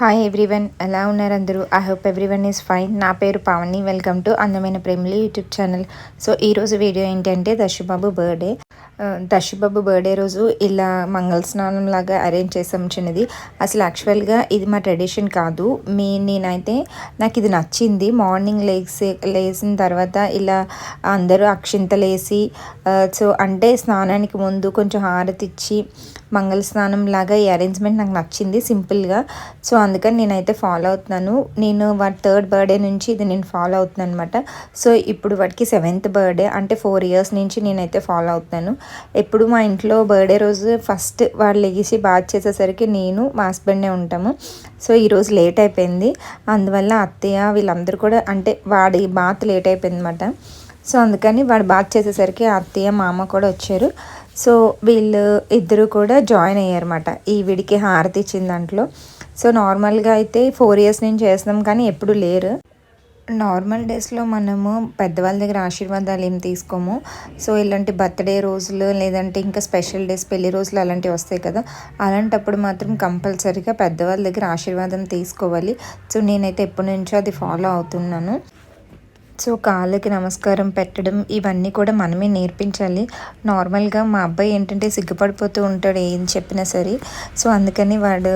Hi everyone ఎలా ఉన్నారు అందరూ? I hope everyone is fine నా పేరు పావని. వెల్కమ్ టు అందమైన ప్రేమిలీ యూట్యూబ్ ఛానల్ సో ఈరోజు వీడియో ఏంటంటే దశబాబు బర్త్డే దశబాబు బర్త్డే రోజు ఇలా మంగళ స్నానం లాగా అరేంజ్ చేసాం చిన్నది. అసలు యాక్చువల్గా ఇది మా ట్రెడిషన్ కాదు. మీ నేనైతే నాకు ఇది నచ్చింది. మార్నింగ్ లేసి లేచిన తర్వాత ఇలా అందరూ అక్షింతలేసి సో అంటే స్నానానికి ముందు కొంచెం హారతి ఇచ్చి మంగళ స్నానం లాగా ఈ అరేంజ్మెంట్ నాకు నచ్చింది సింపుల్గా. సో అందుకని నేనైతే ఫాలో అవుతున్నాను. నేను వాడి థర్డ్ బర్త్డే నుంచి ఇది నేను ఫాలో అవుతున్నాను అనమాట సో ఇప్పుడు వాడికి సెవెంత్ బర్త్డే అంటే ఫోర్ ఇయర్స్ నుంచి నేనైతే ఫాలో అవుతున్నాను. ఎప్పుడు మా ఇంట్లో బర్త్డే రోజు ఫస్ట్ వాళ్ళు లెగిసి బాత్ చేసేసరికి నేను మా హస్బెండే ఉంటాము. సో ఈరోజు లేట్ అయిపోయింది. అందువల్ల అత్తయ్య వీళ్ళందరూ కూడా అంటే వాడి బాత్ లేట్ అయిపోయింది అనమాట సో అందుకని వాడు బాత్ చేసేసరికి అత్తయ్య మామ కూడా వచ్చారు. సో వీళ్ళు ఇద్దరు కూడా జాయిన్ అయ్యారన్నమాట. ఈ వీడికి హారతి ఇచ్చిన దాంట్లో. సో నార్మల్గా అయితే ఫోర్ ఇయర్స్ నుంచి చేస్తున్నాం కానీ ఎప్పుడు లేరు. నార్మల్ డేస్లో మనము పెద్దవాళ్ళ దగ్గర ఆశీర్వాదాలు ఏం తీసుకోము. సో ఇలాంటి బర్త్డే రోజులు లేదంటే ఇంకా స్పెషల్ డేస్ పెళ్ళి రోజులు అలాంటివి వస్తాయి కదా. అలాంటప్పుడు మాత్రం కంపల్సరీగా పెద్దవాళ్ళ దగ్గర ఆశీర్వాదం తీసుకోవాలి. సో నేనైతే ఎప్పటి నుంచో అది ఫాలో అవుతున్నాను. సో కాళ్ళకి నమస్కారం పెట్టడం ఇవన్నీ కూడా మనమే నేర్పించాలి. నార్మల్గా మా అబ్బాయి ఏంటంటే సిగ్గుపడిపోతూ ఉంటాడు ఏం చెప్పినా సరే. సో అందుకని వాడు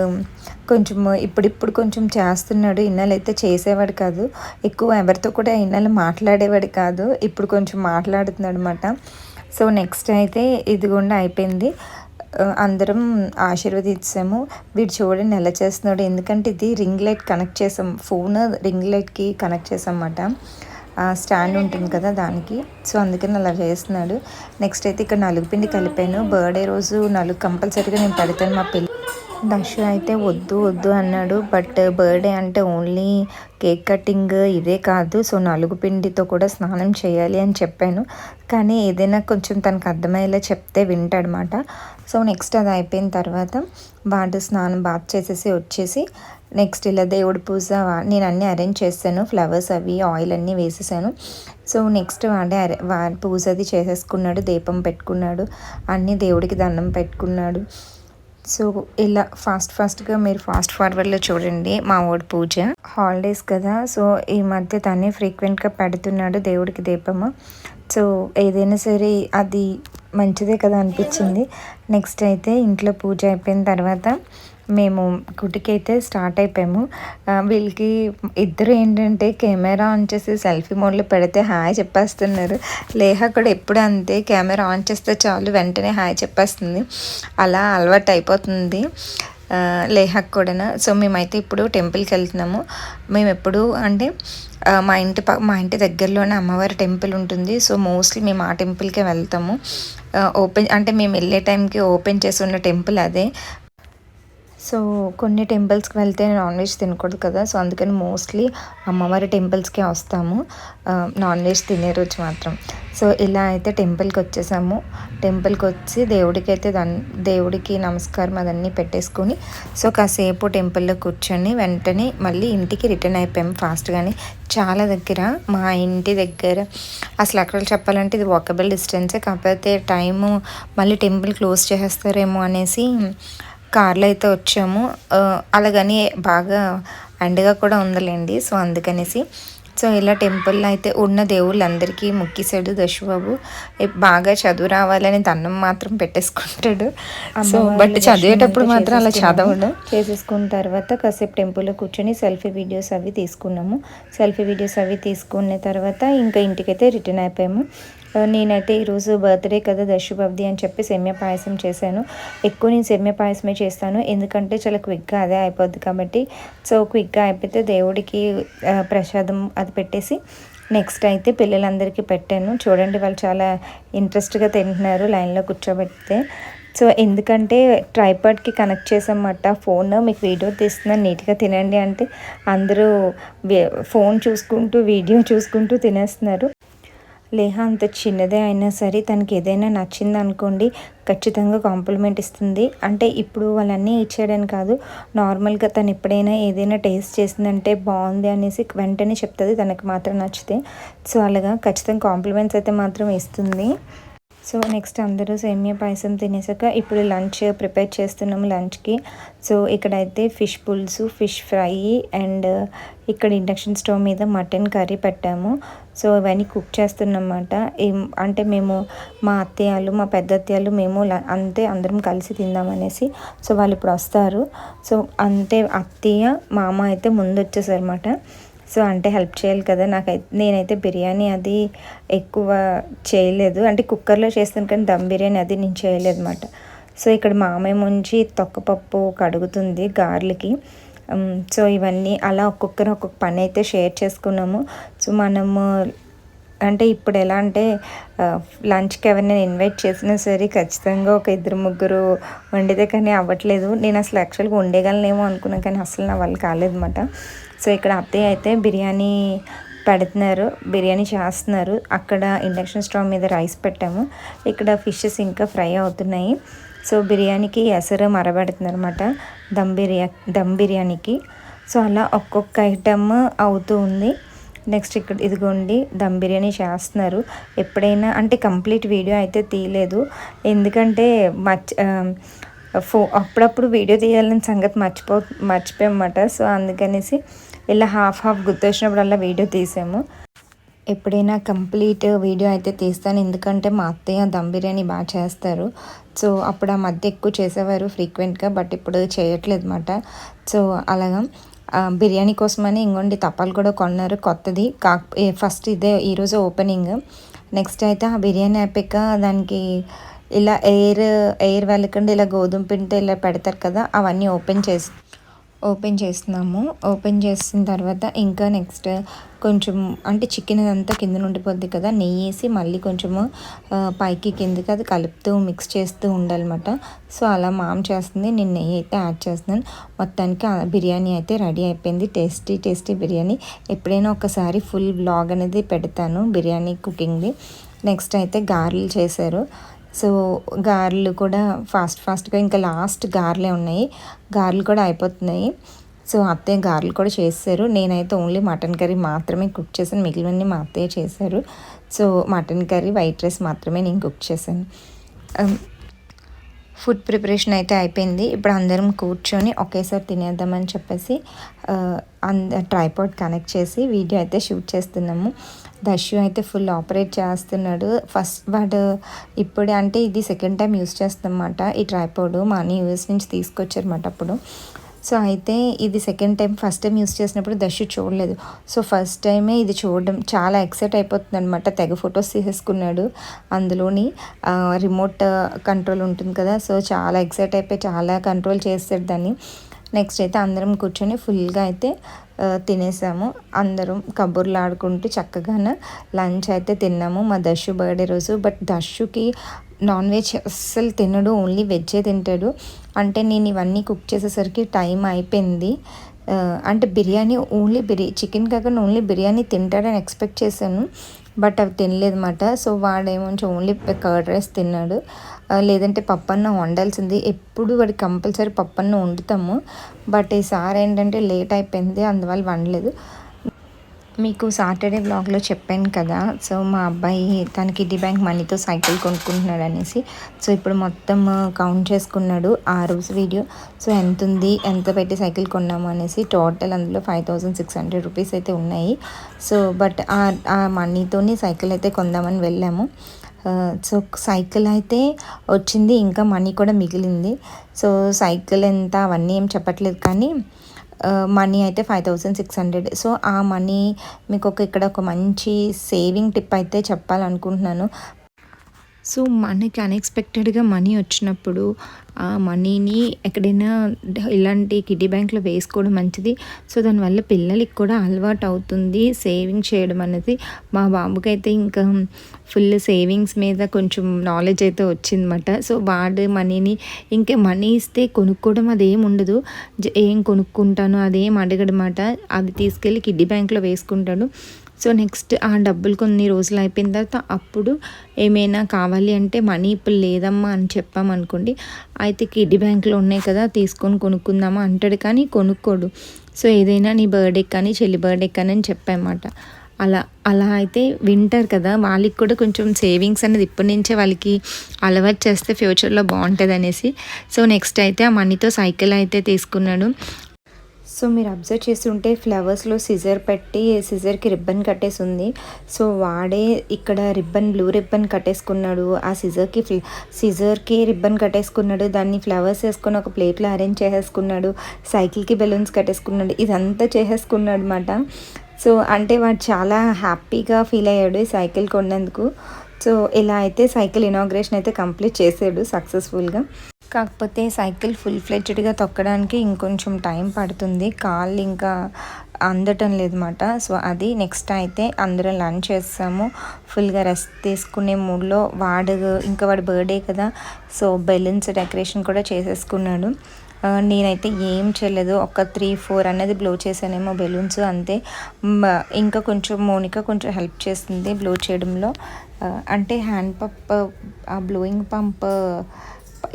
కొంచెం ఇప్పుడిప్పుడు కొంచెం చేస్తున్నాడు. ఇన్నాళ్ళైతే చేసేవాడు కాదు. ఎక్కువ ఎవరితో కూడా ఇన్నాళ్ళు మాట్లాడేవాడు కాదు. ఇప్పుడు కొంచెం మాట్లాడుతున్నాడు అనమాట సో నెక్స్ట్ అయితే ఇదిగోండి అయిపోయింది. అందరం ఆశీర్వదించాము. వీడు చూడండి ఎలా చేస్తున్నాడు. ఎందుకంటే ఇది రింగ్ లైట్ కనెక్ట్ చేసాం. ఫోన్ రింగ్ లైట్కి కనెక్ట్ చేసాం అన్నమాట. స్టాండ్ ఉంటుంది కదా దానికి. సో అందుకని అలా చేస్తున్నాడు. నెక్స్ట్ అయితే ఇక్కడ నలుగు పిండి కలిపాను. బర్త్డే రోజు నలుగు కంపల్సరీగా నేను పెడతాను మా పిల్ల దశ అయితే వద్దు వద్దు అన్నాడు. బట్ బర్త్డే అంటే ఓన్లీ కేక్ కటింగ్ ఇదే కాదు. సో నలుగు పిండితో కూడా స్నానం చేయాలి అని చెప్పాను. కానీ ఏదైనా కొంచెం తనకు అర్థమయ్యేలా చెప్తే వింటాడనమాట సో నెక్స్ట్ అది అయిపోయిన తర్వాత వాడు స్నానం బాత్ చేసేసి వచ్చేసి నెక్స్ట్ ఇలా దేవుడి పూజ నేను అన్నీ అరేంజ్ చేస్తాను. ఫ్లవర్స్ అవి ఆయిల్ అన్నీ వేసేసాను. సో నెక్స్ట్ వాడే అరే వా పూజ అది చేసేసుకున్నాడు. దీపం పెట్టుకున్నాడు. అన్నీ దేవుడికి దండం పెట్టుకున్నాడు. సో ఇలా ఫాస్ట్ ఫాస్ట్గా మీరు ఫాస్ట్ ఫార్వర్డ్లో చూడండి మా వాడు పూజ. హాలిడేస్ కదా సో ఈ మధ్య తనే ఫ్రీక్వెంట్గా పెడుతున్నాడు దేవుడికి దీపము. సో ఏదైనా సరే అది మంచిదే కదా అనిపించింది. నెక్స్ట్ అయితే ఇంట్లో పూజ అయిపోయిన తర్వాత మేము గుడికైతే స్టార్ట్ అయిపోయాము. వీళ్ళకి ఇద్దరు ఏంటంటే కెమెరా ఆన్ చేసి సెల్ఫీ మోడ్లో పెడితే హాయ్ చెప్పేస్తున్నారు. లేహ కూడా ఎప్పుడు అంతే కెమెరా ఆన్ చేస్తే చాలు వెంటనే హాయ్ చెప్పేస్తుంది. అలా అలవాటు అయిపోతుంది లేహక్ కూడా సో మేమైతే ఇప్పుడు టెంపుల్కి వెళ్తున్నాము. మేము ఎప్పుడు అంటే మా ఇంటి ప మా ఇంటి దగ్గరలోనే అమ్మవారి టెంపుల్ ఉంటుంది. సో మోస్ట్లీ మేము ఆ టెంపుల్కే వెళ్తాము. ఓపెన్ అంటే మేము వెళ్ళే టైంకి ఓపెన్ చేసి ఉన్న టెంపుల్ అదే. సో కొన్ని టెంపుల్స్కి వెళ్తే నాన్ వెజ్ తినకూడదు కదా సో అందుకని మోస్ట్లీ అమ్మవారి టెంపుల్స్కే వస్తాము. నాన్ వెజ్ తినే రోజు మాత్రం. సో ఇలా అయితే టెంపుల్కి వచ్చేసాము. టెంపుల్కి వచ్చి దేవుడికి అయితే దాని దేవుడికి నమస్కారం అదన్నీ పెట్టేసుకొని సో కాసేపు టెంపుల్లో కూర్చొని వెంటనే మళ్ళీ ఇంటికి రిటర్న్ అయిపోయాము ఫాస్ట్గానే చాలా దగ్గర మా ఇంటి దగ్గర అసలు అక్కడ చెప్పాలంటే ఇది వాకబుల్ డిస్టెన్సే కాకపోతే టైము మళ్ళీ టెంపుల్ క్లోజ్ చేసేస్తారేమో అనేసి కార్లో అయితే వచ్చాము అలాగని బాగా అండగా కూడా ఉందలేండి. సో అందుకనేసి సో ఇలా టెంపుల్లో అయితే ఉన్న దేవుళ్ళందరికీ ముక్కిసాడు దశబాబు. బాగా చదువు రావాలని దండం మాత్రం పెట్టేసుకుంటాడు. సో బట్ చదివేటప్పుడు మాత్రం అలా చదవడు. చేసేసుకున్న తర్వాత కాసేపు టెంపుల్లో కూర్చొని సెల్ఫీ వీడియోస్ అవి తీసుకున్నాము. సెల్ఫీ వీడియోస్ అవి తీసుకున్న తర్వాత ఇంకా ఇంటికైతే రిటర్న్ అయిపోయాము. నేనైతే ఈరోజు బర్త్డే కదా దశుభబ్ది అని చెప్పి సెమ్య పాయసం చేశాను. ఎక్కువ నేను సెమ్య పాయసమే చేస్తాను. ఎందుకంటే చాలా క్విక్గా అదే అయిపోద్ది కాబట్టి. సో క్విక్గా అయిపోతే దేవుడికి ప్రసాదం అది పెట్టేసి నెక్స్ట్ అయితే పిల్లలందరికీ పెట్టాను. చూడండి వాళ్ళు చాలా ఇంట్రెస్ట్గా తింటున్నారు లైన్లో కూర్చోబెడితే. సో ఎందుకంటే ట్రైపాడ్కి కనెక్ట్ చేసామన్నమాట ఫోన్. మీకు వీడియో తీస్తున్నాను నీట్గా తినండి అంటే అందరూ ఫోన్ చూసుకుంటూ వీడియో చూసుకుంటూ తినేస్తున్నారు. లేహ అంత చిన్నదే అయినా సరే తనకి ఏదైనా నచ్చింది అనుకోండి ఖచ్చితంగా కాంప్లిమెంట్ ఇస్తుంది. అంటే ఇప్పుడు వాళ్ళన్నీ ఇచ్చాడని కాదు నార్మల్గా తను ఎప్పుడైనా ఏదైనా టేస్ట్ చేసిందంటే బాగుంది అనేసి వెంటనే చెప్తుంది తనకు మాత్రం నచ్చితే. సో అలాగా ఖచ్చితంగా కాంప్లిమెంట్స్ అయితే మాత్రం ఇస్తుంది. సో నెక్స్ట్ అందరూ సేమియా పాయసం తినేసాక ఇప్పుడు లంచ్ ప్రిపేర్ చేస్తున్నాము లంచ్కి. సో ఇక్కడైతే ఫిష్ పులుసు ఫిష్ ఫ్రై అండ్ ఇక్కడ ఇండక్షన్ స్టవ్ మీద మటన్ కర్రీ పెట్టాము. సో ఇవన్నీ కుక్ చేస్తున్నమాట అంటే మేము మా అత్తయ్యలు మా పెద్ద అత్తయ్యలు మేము అంతే అందరం కలిసి తిందామనేసి సో వాళ్ళు ఇప్పుడు వస్తారు. సో అంతే అత్తయ్య మామ అయితే ముందు వచ్చేసారన్నమాట. సో అంటే హెల్ప్ చేయాలి కదా. నాకైతే నేనైతే బిర్యానీ అది ఎక్కువ చేయలేదు. అంటే కుక్కర్లో చేస్తాను కానీ దమ్ బిర్యానీ అది నేను చేయలేదు అనమాట సో ఇక్కడ మామయ్య ముంచి తొక్కపప్పు కడుగుతుంది గార్లకి సో ఇవన్నీ అలా ఒక్కొక్కరు ఒక్కొక్క పని అయితే షేర్ చేసుకున్నాము. సో మనము అంటే ఇప్పుడు ఎలా అంటే లంచ్కి ఎవరినైనా ఇన్వైట్ చేసినా సరే ఖచ్చితంగా ఒక ఇద్దరు ముగ్గురు వండితే కానీ అవ్వట్లేదు. నేను అసలు యాక్చువల్గా వండేయగలనేమో అనుకున్నాను కానీ అసలు నా వాళ్ళు కాలేదన్నమాట. సో ఇక్కడ అత్తయ్య అయితే బిర్యానీ పెడుతున్నారు బిర్యానీ చేస్తున్నారు. అక్కడ ఇండక్షన్ స్టవ్ మీద రైస్ పెట్టాము. ఇక్కడ ఫిషెస్ ఇంకా ఫ్రై అవుతున్నాయి. సో బిర్యానీకి ఎసరు మరబెడుతున్నారు అనమాట దమ్ బిర్యా దమ్ బిర్యానీకి. సో అలా ఒక్కొక్క ఐటమ్ అవుతూ ఉంది. నెక్స్ట్ ఇక్కడ ఇదిగోండి దమ్ బిర్యానీ చేస్తున్నారు. ఎప్పుడైనా అంటే కంప్లీట్ వీడియో అయితే తీయలేదు. ఎందుకంటే మచ్ ఫో అప్పుడప్పుడు వీడియో తీయాలని సంగతి మర్చిపో మర్చిపోయమాట సో అందుకనేసి ఇలా హాఫ్ హాఫ్ గుర్తొచ్చినప్పుడల్లా వీడియో తీసాము. ఎప్పుడైనా కంప్లీట్ వీడియో అయితే తీస్తాను. ఎందుకంటే మా అత్తయ్య దమ్ బిర్యానీ బాగా చేస్తారు. సో అప్పుడు ఆ మధ్య ఎక్కువ చేసేవారు ఫ్రీక్వెంట్గా బట్ ఇప్పుడు చేయట్లేదు అనమాట సో అలాగా. బిర్యానీ కోసమని ఇంకోండి తప్పాలు కూడా కొన్నారు. కొత్తది. కా ఫస్ట్ ఇదే ఈరోజు ఓపెనింగ్. నెక్స్ట్ అయితే ఆ బిర్యానీ అయిపోయాక దానికి ఇలా ఎయిర్ ఎయిర్ వెళ్ళకుండా ఇలా గోధుమ పిండితో ఇలా పెడతారు కదా అవన్నీ ఓపెన్ చేసి ఓపెన్ చేస్తున్నాము. ఓపెన్ చేసిన తర్వాత ఇంకా నెక్స్ట్ కొంచెం అంటే చికెన్ అదంతా కింద ఉండిపోద్ది కదా నెయ్యి వేసి మళ్ళీ కొంచెము పైకి కిందకి అది కలుపుతూ మిక్స్ చేస్తూ ఉండాలన్నమాట. సో అలా మామ్ చేస్తుంది. నేను నెయ్యి అయితే యాడ్ చేస్తున్నాను. మొత్తానికి బిర్యానీ అయితే రెడీ అయిపోయింది. Tasty tasty biryani. ఎప్పుడైనా ఒకసారి ఫుల్ బ్లాగ్ అనేది పెడతాను బిర్యానీ కుకింగ్ది. నెక్స్ట్ అయితే గారెలు చేశారు. సో గారెలు కూడా ఫాస్ట్ ఫాస్ట్గా ఇంకా లాస్ట్ గారెలే ఉన్నాయి. గారెలు కూడా అయిపోతున్నాయి. సో అత్తయ్య గారెలు కూడా చేశారు నేనైతే ఓన్లీ మటన్ కర్రీ మాత్రమే కుక్ చేశాను. మిగిలినవన్నీ మా అత్తయ్య చేశారు. So mutton curry white rice మాత్రమే నేను కుక్ చేశాను. ఫుడ్ ప్రిపరేషన్ అయితే అయిపోయింది. ఇప్పుడు అందరం కూర్చొని ఒకేసారి తినేద్దామని చెప్పేసి అంద ట్రైపాడ్ కనెక్ట్ చేసి వీడియో అయితే షూట్ చేస్తున్నాము. దర్శు అయితే ఫుల్ ఆపరేట్ చేస్తున్నాడు. ఫస్ట్ వాడు ఇప్పుడే అంటే ఇది సెకండ్ టైం యూస్ చేస్తామన్నమాట ఈ ట్రైపోడ్ మనీ యూఎస్ నుంచి తీసుకొచ్చారన్నమాట అప్పుడు. సో అయితే ఇది second time first time use చేసినప్పుడు దర్శు చూడలేదు. సో ఫస్ట్ టైమే ఇది చూడడం చాలా ఎక్సైట్ అయిపోతుంది అనమాట తెగ ఫొటోస్ తీసేసుకున్నాడు. అందులోని రిమోట్ కంట్రోల్ ఉంటుంది కదా సో చాలా ఎక్సైట్ అయిపోయి చాలా కంట్రోల్ చేస్తాడు దాన్ని. నెక్స్ట్ అయితే అందరం కూర్చొని ఫుల్గా అయితే తినేసాము. అందరం కబుర్లు ఆడుకుంటూ చక్కగా లంచ్ అయితే తిన్నాము. మా దశు బర్త్డే రోజు. బట్ దశుకి నాన్ వెజ్ అస్సలు తినడు. ఓన్లీ వెజ్జే తింటాడు. అంటే నేను ఇవన్నీ కుక్ చేసేసరికి టైం అయిపోయింది. అంటే బిర్యానీ ఓన్లీ బిర్యా చికెన్ కాకుండా ఓన్లీ బిర్యానీ తింటాడని ఎక్స్పెక్ట్ చేశాను. బట్ అవి తినలేదన్నమాట. సో వాడేమో ఓన్లీ కర్డ్ రైస్ తిన్నాడు. లేదంటే పప్పన్న వండాల్సింది. ఎప్పుడు వాడి కంపల్సరీ పప్పన్న వండుతాము. బట్ ఈసారి ఏంటంటే లేట్ అయిపోయింది అందువల్ల వండలేదు. మీకు సాటర్డే బ్లాగ్లో చెప్పాను కదా సో మా అబ్బాయి తన కిడ్డీ బ్యాంక్ మనీతో సైకిల్ కొనుక్కుంటున్నాడు అనేసి. సో ఇప్పుడు మొత్తం కౌంట్ చేసుకున్నాడు ఆ రోజు వీడియో. సో ఎంత ఉంది ఎంత పెట్టి సైకిల్ కొన్నాము అనేసి టోటల్ అందులో five thousand six hundred rupees అయితే ఉన్నాయి. సో బట్ ఆ మనీతోని సైకిల్ అయితే కొందామని వెళ్ళాము. సో సైకిల్ అయితే వచ్చింది ఇంకా మనీ కూడా మిగిలింది. సో సైకిల్ ఎంత అవన్నీ ఏం చెప్పట్లేదు కానీ మనీ అయితే five thousand six hundred. So ఆ మనీ మీకు ఒక ఇక్కడ ఒక మంచి సేవింగ్ టిప్ అయితే చెప్పాలనుకుంటున్నాను. సో మనకి అన్ఎక్స్పెక్టెడ్గా మనీ వచ్చినప్పుడు ఆ మనీని ఎక్కడైనా ఇలాంటి కిడ్డీ బ్యాంక్లో వేసుకోవడం మంచిది. సో దానివల్ల పిల్లలకి కూడా అలవాటు అవుతుంది సేవింగ్ చేయడం అనేది. మా బాబుకి అయితే ఇంకా ఫుల్ సేవింగ్స్ మీద కొంచెం నాలెడ్జ్ అయితే వచ్చిందన్నమాట. సో వాడు మనీని ఇంకా మనీ ఇస్తే కొనుక్కోవడం అదేం ఉండదు. ఏం కొనుక్కుంటాను అదేం అడగడమాట. అది తీసుకెళ్ళి కిడ్డీ బ్యాంక్లో వేసుకుంటాడు సో నెక్స్ట్ ఆ డబ్బులు కొన్ని రోజులు అయిపోయిన తర్వాత అప్పుడు ఏమైనా కావాలి అంటే మనీ ఇప్పుడు లేదమ్మా అని చెప్పామనుకోండి అయితే కిడ్డీ బ్యాంక్లో ఉన్నాయి కదా తీసుకొని కొనుక్కుందామా అంటాడు కానీ కొనుక్కోడు. సో ఏదైనా నీ బర్త్డే కానీ చెల్లి బర్త్డే కానీ అని చెప్పామాట అలా అలా అయితే వింటారు కదా వాళ్ళకి కూడా కొంచెం సేవింగ్స్ అనేది ఇప్పటి నుంచే వాళ్ళకి అలవాటు చేస్తే ఫ్యూచర్లో బాగుంటుంది అనేసి సో నెక్స్ట్ అయితే ఆ మనీతో సైకిల్ అయితే తీసుకున్నాడు. సో మీరు అబ్జర్వ్ చేస్తుంటే ఫ్లవర్స్లో సిజర్ పెట్టి సిజర్కి రిబ్బన్ కట్టేసి ఉంది సో వాడే ఇక్కడ రిబ్బన్ బ్లూ రిబ్బన్ కట్టేసుకున్నాడు. ఆ సిజర్కి సిజర్కి రిబ్బన్ కట్టేసుకున్నాడు. దాన్ని ఫ్లవర్స్ వేసుకొని ఒక ప్లేట్లో అరేంజ్ చేసేసుకున్నాడు. సైకిల్కి బెలూన్స్ కట్టేసుకున్నాడు. ఇదంతా చేసేసుకున్నాడు అనమాట సో అంటే వాడు చాలా హ్యాపీగా ఫీల్ అయ్యాడు ఈ సైకిల్ కొన్నందుకు. సో ఇలా అయితే సైకిల్ ఇనాగ్రేషన్ అయితే కంప్లీట్ చేసాడు సక్సెస్ఫుల్గా కాకపోతే సైకిల్ ఫుల్ ఫ్లెడ్జ్డ్గా తొక్కడానికి ఇంకొంచెం టైం పడుతుంది. కాళ్ళు ఇంకా అందటం లేదన్నమాట. సో అది నెక్స్ట్ అయితే అందరం లంచ్ చేస్తాము. ఫుల్గా రెస్ట్ తీసుకునే మూడ్లో వాడు ఇంకా వాడు బర్త్డే కదా సో బెలూన్స్ డెకరేషన్ కూడా చేసేసుకున్నాడు. నేనైతే ఏం చేయలేదు. ఒక త్రీ ఫోర్ అనేది బ్లో చేశానేమో బెలూన్స్ అంతే. ఇంకా కొంచెం మోనిక కొంచెం హెల్ప్ చేస్తుంది బ్లో చేయడంలో. అంటే హ్యాండ్ పంప్ ఆ బ్లోయింగ్ పంప్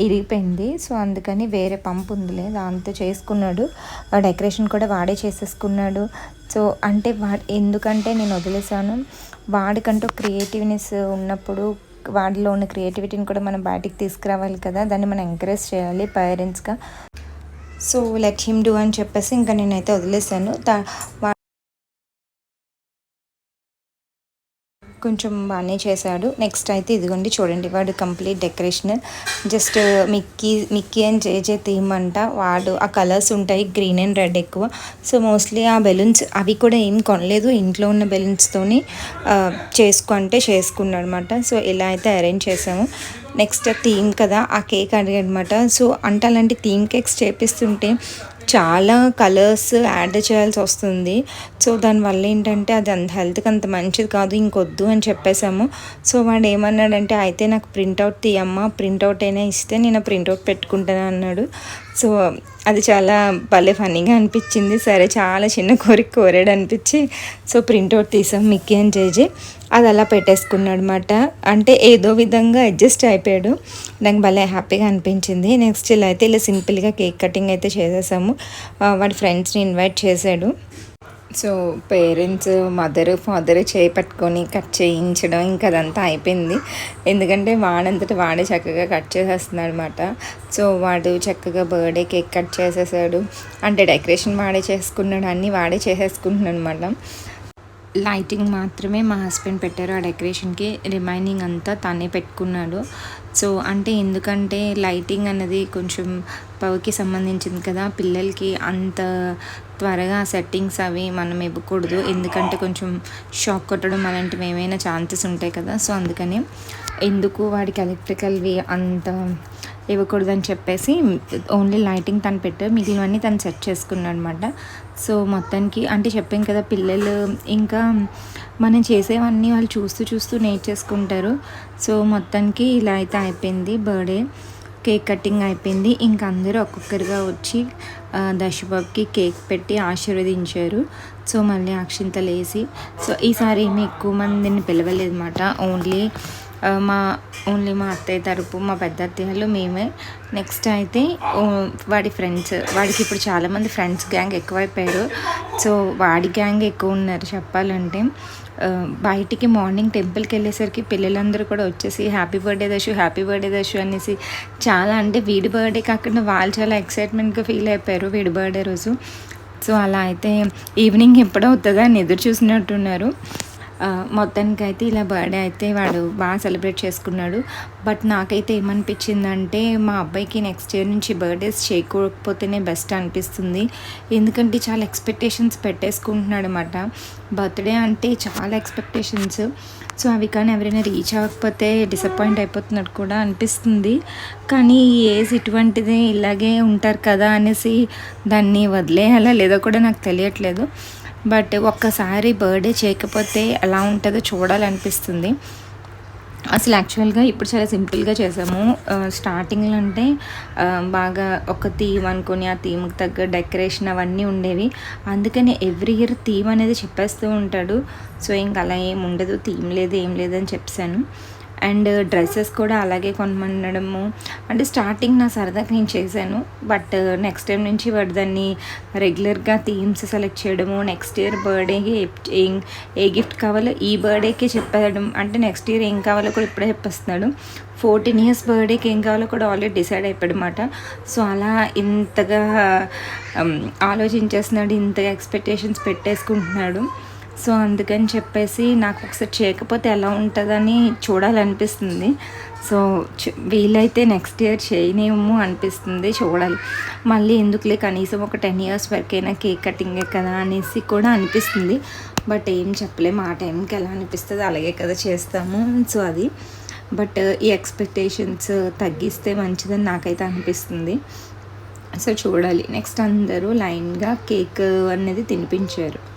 ఇరిగిపోయింది. సో అందుకని వేరే పంప్ ఉందిలే దాంతో చేసుకున్నాడు. డెకరేషన్ కూడా వాడే చేసేసుకున్నాడు. సో అంటే వా ఎందుకంటే నేను వదిలేసాను వాడికంటూ క్రియేటివ్నెస్ ఉన్నప్పుడు వాడిలో ఉన్న క్రియేటివిటీని కూడా మనం బయటికి తీసుకురావాలి కదా. దాన్ని మనం ఎంకరేజ్ చేయాలి పేరెంట్స్గా. సో లెట్ హిమ్ డూ అని చెప్పేసి ఇంకా నేనైతే వదిలేసాను కొంచెం బాగానే చేశాడు. నెక్స్ట్ అయితే ఇదిగోండి చూడండి వాడు complete decoration just Mickey Mickey and JJ theme అంట. వాడు ఆ కలర్స్ ఉంటాయి గ్రీన్ అండ్ రెడ్ ఎక్కువ. సో మోస్ట్లీ ఆ బెలూన్స్ అవి కూడా ఏం కొనలేదు. ఇంట్లో ఉన్న బెలూన్స్తోని చేసుకుంటే చేసుకున్నాడు అనమాట సో ఇలా అయితే అరేంజ్ చేసాము నెక్స్ట్ థీమ్ కదా ఆ కేక్ అడిగాడనమాట సో అంటే అలాంటి థీమ్ కేక్స్ చేపిస్తుంటే చాలా కలర్స్ యాడ్ చేయాల్సి వస్తుంది. సో దానివల్ల ఏంటంటే అది అంత హెల్త్కి అంత మంచిది కాదు ఇంకొద్దు అని చెప్పేసాము. సో వాడు ఏమన్నాడంటే అయితే నాకు ప్రింట్అవుట్ తీయమ్మా ప్రింట్అవుట్ అయినా ఇస్తే నేను ప్రింట్అవుట్ పెట్టుకుంటాను అన్నాడు. సో అది చాలా భలే ఫన్నీగా అనిపించింది. సరే చాలా చిన్న కోరిక కోరాడు అనిపించి సో ప్రింట్అవుట్ తీసాం మిక్కీ అని చేసి అది అలా పెట్టేసుకున్నాడు అనమాట అంటే ఏదో విధంగా అడ్జస్ట్ అయిపోయాడు. నాకు భలే హ్యాపీగా అనిపించింది. నెక్స్ట్ ఇలా అయితే ఇలా సింపుల్గా కేక్ కటింగ్ అయితే చేసేసాము. వాడి ఫ్రెండ్స్ని ఇన్వైట్ చేశాడు. సో పేరెంట్స్ మదర్ ఫాదర్ చేయి పట్టుకొని కట్ చేయించడం ఇంకా అదంతా అయిపోయింది. ఎందుకంటే వాడంతటి వాడే చక్కగా కట్ చేసేస్తున్నాడు అనమాట సో వాడు చక్కగా బర్త్డే కేక్ కట్ చేసేసాడు. అంటే డెకరేషన్ వాడే చేసుకున్నాడు అన్నీ వాడే చేసేసుకుంటున్నాడు అనమాట లైటింగ్ మాత్రమే మా హస్బెండ్ పెట్టారు ఆ డెకరేషన్కి రిమైనింగ్ అంతా తనే పెట్టుకున్నాడు. సో అంటే ఎందుకంటే లైటింగ్ అనేది కొంచెం పవర్కి సంబంధించింది కదా. పిల్లలకి అంత త్వరగా సెట్టింగ్స్ అవి మనం ఇవ్వకూడదు. ఎందుకంటే కొంచెం షాక్ కొట్టడం అలాంటివి ఏమైనా ఛాన్సెస్ ఉంటాయి కదా. సో అందుకని ఎందుకు వాడికి ఎలక్ట్రికల్వి అంత ఇవ్వకూడదు అని చెప్పేసి ఓన్లీ లైటింగ్ తను పెట్టారు మిగిలినవన్నీ తను సెట్ చేసుకున్నాడు అనమాట సో మొత్తానికి అంటే చెప్పాం కదా పిల్లలు ఇంకా మనం చేసేవన్నీ వాళ్ళు చూస్తూ చూస్తూ నేర్చేసుకుంటారు. సో మొత్తానికి ఇలా అయితే అయిపోయింది బర్త్డే. కేక్ కటింగ్ అయిపోయింది. ఇంకా అందరూ ఒక్కొక్కరిగా వచ్చి దశబాబుకి కేక్ పెట్టి ఆశీర్వదించారు. సో మళ్ళీ అక్షింతలు వేసి సో ఈసారి ఏమి ఎక్కువ మందిని పిలవలేదు అనమాట ఓన్లీ మా ఓన్లీ మా అత్తయ్య తరపు మా పెద్ద అత్తయ్యలు మేమే. నెక్స్ట్ అయితే వాడి ఫ్రెండ్స్ వాడికి ఇప్పుడు చాలామంది ఫ్రెండ్స్ గ్యాంగ్ ఎక్కువైపోయారు. సో వాడి గ్యాంగ్ ఎక్కువ ఉన్నారు చెప్పాలంటే. బయటికి మార్నింగ్ టెంపుల్కి వెళ్ళేసరికి పిల్లలందరూ కూడా వచ్చేసి happy birthday Dashu happy birthday Dashu అనేసి చాలా అంటే వీడి బర్త్డే కాకుండా వాళ్ళు చాలా ఎక్సైట్మెంట్గా ఫీల్ అయిపోయారు వీడి బర్త్డే రోజు. సో అలా అయితే ఈవినింగ్ ఎప్పుడవుతుందా అని ఎదురు చూసినట్టున్నారు. మొత్తానికి అయితే ఇలా బర్త్డే అయితే వాడు బాగా సెలబ్రేట్ చేసుకున్నాడు. బట్ నాకైతే ఏమనిపించిందంటే మా అబ్బాయికి నెక్స్ట్ ఇయర్ నుంచి బర్త్డేస్ చేయకపోతేనే బెస్ట్ అనిపిస్తుంది. ఎందుకంటే చాలా ఎక్స్పెక్టేషన్స్ పెట్టేసుకుంటున్నాడు అనమాట బర్త్డే అంటే చాలా ఎక్స్పెక్టేషన్స్ సో అవి కానీ ఎవరైనా రీచ్ అవ్వకపోతే డిసప్పాయింట్ అయిపోతున్నట్టు కూడా అనిపిస్తుంది. కానీ ఏజ్ ఇటువంటిది ఇలాగే ఉంటారు కదా అనేసి దాన్ని వదిలేయాలా లేదో కూడా నాకు తెలియట్లేదు. బట్ ఒక్కసారి బర్త్డే చేయకపోతే ఎలా ఉంటుందో చూడాలనిపిస్తుంది. అసలు యాక్చువల్గా ఇప్పుడు చాలా సింపుల్గా చేసాము. స్టార్టింగ్లో అంటే బాగా ఒక థీమ్ అనుకుని ఆ థీమ్కి తగ్గ డెకరేషన్ అవన్నీ ఉండేవి. అందుకని ఎవ్రీ ఇయర్ థీమ్ అనేది చెప్పేస్తూ ఉంటాడు. సో ఇంక అలా ఏం ఉండదు. థీమ్ లేదు ఏం లేదు అని చెప్పాను. అండ్ డ్రెస్సెస్ కూడా అలాగే కొనమనడము. అంటే స్టార్టింగ్ నా సరదాకి నేను చేశాను. బట్ నెక్స్ట్ టైం నుంచి వాడు దాన్ని రెగ్యులర్గా థీమ్స్ సెలెక్ట్ చేయడము నెక్స్ట్ ఇయర్ బర్త్డేకి ఏం ఏ గిఫ్ట్ కావాలో ఈ బర్త్డేకి చెప్పడం అంటే నెక్స్ట్ ఇయర్ ఏం కావాలో కూడా ఇప్పుడే చెప్పేస్తున్నాడు. ఫోర్టీన్ ఇయర్స్ బర్త్డేకి ఏం కావాలో కూడా ఆల్రెడీ డిసైడ్ అయిపోయాడు అనమాట సో అలా ఇంతగా um, ఆలోచించేస్తున్నాడు ఇంతగా ఎక్స్పెక్టేషన్స్ పెట్టేసుకుంటున్నాడు. సో అందుకని చెప్పేసి నాకు ఒకసారి చేయకపోతే ఎలా ఉంటుందని చూడాలనిపిస్తుంది. సో వీలైతే నెక్స్ట్ ఇయర్ చేయనేమో అనిపిస్తుంది చూడాలి. మళ్ళీ ఎందుకులే కనీసం ఒక టెన్ ఇయర్స్ వరకైనా కేక్ కటింగే కదా అనేసి కూడా అనిపిస్తుంది. బట్ ఏం చెప్పలేము ఆ టైంకి ఎలా అనిపిస్తుంది అలాగే కదా చేస్తాము. సో అది. బట్ ఈ ఎక్స్పెక్టేషన్స్ తగ్గిస్తే మంచిదని నాకైతే అనిపిస్తుంది. సో చూడాలి. నెక్స్ట్ అందరూ లైన్గా కేక్ అనేది తినిపించారు.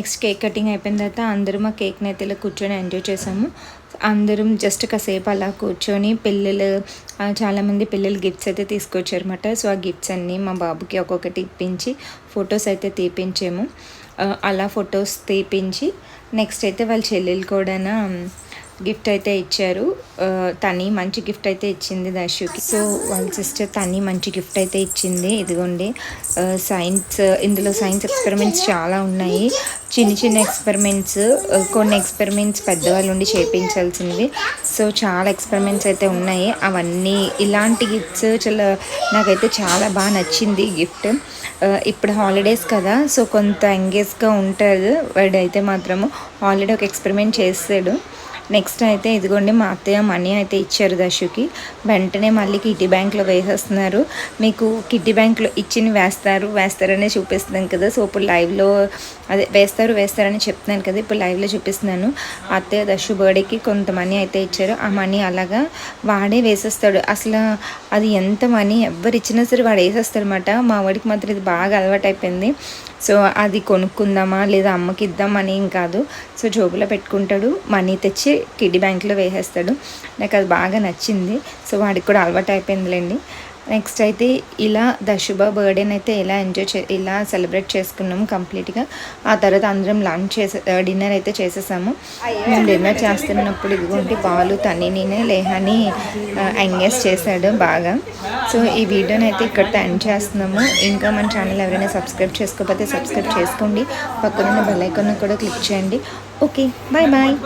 నెక్స్ట్ కేక్ కటింగ్ అయిపోయిన తర్వాత అందరం ఆ కేక్ని అయితే ఇలా కూర్చొని ఎంజాయ్ చేసాము. అందరం జస్ట్ కాసేపు అలా కూర్చొని పిల్లలు చాలామంది పిల్లలు గిఫ్ట్స్ అయితే తీసుకొచ్చారనమాట సో ఆ గిఫ్ట్స్ అన్నీ మా బాబుకి ఒక్కొక్కటి ఇప్పించి ఫొటోస్ అయితే తీపించాము. అలా ఫొటోస్ తీపించి నెక్స్ట్ అయితే వాళ్ళ చెల్లెలు కూడా గిఫ్ట్ అయితే ఇచ్చారు. తని మంచి గిఫ్ట్ అయితే ఇచ్చింది దర్శుకి. సో వాళ్ళ సిస్టర్ తని మంచి గిఫ్ట్ అయితే ఇచ్చింది. ఇదిగోండి సైన్స్ ఇందులో సైన్స్ ఎక్స్పెరిమెంట్స్ చాలా ఉన్నాయి. చిన్న చిన్న ఎక్స్పెరిమెంట్స్ కొన్ని ఎక్స్పెరిమెంట్స్ పెద్దవాళ్ళు ఉండి చేపించాల్సింది సో చాలా ఎక్స్పెరిమెంట్స్ అయితే ఉన్నాయి. అవన్నీ ఇలాంటి గిఫ్ట్స్ చాలా నాకైతే చాలా బాగా నచ్చింది గిఫ్ట్. ఇప్పుడు హాలిడేస్ కదా సో కొంత ఎంగేజ్గా ఉంటుంది వాడైతే మాత్రము హాలిడే ఒక ఎక్స్పెరిమెంట్ చేసాడు నెక్స్ట్ అయితే ఇదిగోండి మా అత్తయ్య మనీ అయితే ఇచ్చారు దశుకి. వెంటనే మళ్ళీ కిడ్డీ బ్యాంక్లో వేసేస్తున్నారు. మీకు కిడ్డీ బ్యాంక్లో ఇచ్చిన వేస్తారు వేస్తారనే చూపిస్తున్నాం కదా. సో ఇప్పుడు లైవ్లో అదే వేస్తారు వేస్తారని చెప్తున్నాను కదా. ఇప్పుడు లైవ్లో చూపిస్తున్నాను. అత్తయ్య దశు బర్త్డేకి కొంత మనీ అయితే ఇచ్చారు. ఆ మనీ అలాగా వాడే వేసేస్తాడు. అసలు అది ఎంత మనీ? ఎవరు ఇచ్చినా సరే వాడు వేసేస్తాడు అనమాట మా వాడికి మాత్రం ఇది బాగా అలవాటు అయిపోయింది సో అది కొనుక్కుందామా లేదా అమ్మకి ఇద్దామని ఏం కాదు. సో జోబులో పెట్టుకుంటాడు మనీ తెచ్చి కిడ్డీ బ్యాంక్లో వేసేస్తాడు. నాకు అది బాగా నచ్చింది. సో వాడికి కూడా అలవాటు అయిపోయిందిలేండి. నెక్స్ట్ అయితే ఇలా దశుభ బర్త్డేని అయితే ఇలా ఎంజాయ్ చే ఇలా సెలబ్రేట్ చేసుకున్నాము కంప్లీట్గా ఆ తర్వాత అందరం లంచ్ చేసే డిన్నర్ అయితే చేసేసాము. మేము డిన్నర్ చేస్తున్నప్పుడు ఇదిగోండి బాలు తని నేనే లేహాని ఎంగేజ్ చేశాడు బాగా. సో ఈ వీడియోని అయితే ఇక్కడితో ఎండ్ చేస్తున్నాము. ఇంకా మన ఛానల్ ఎవరైనా సబ్స్క్రైబ్ చేసుకోకపోతే సబ్స్క్రైబ్ చేసుకోండి. పక్కనున్న బెల్ ఐకాన్ కూడా క్లిక్ చేయండి. Okay bye bye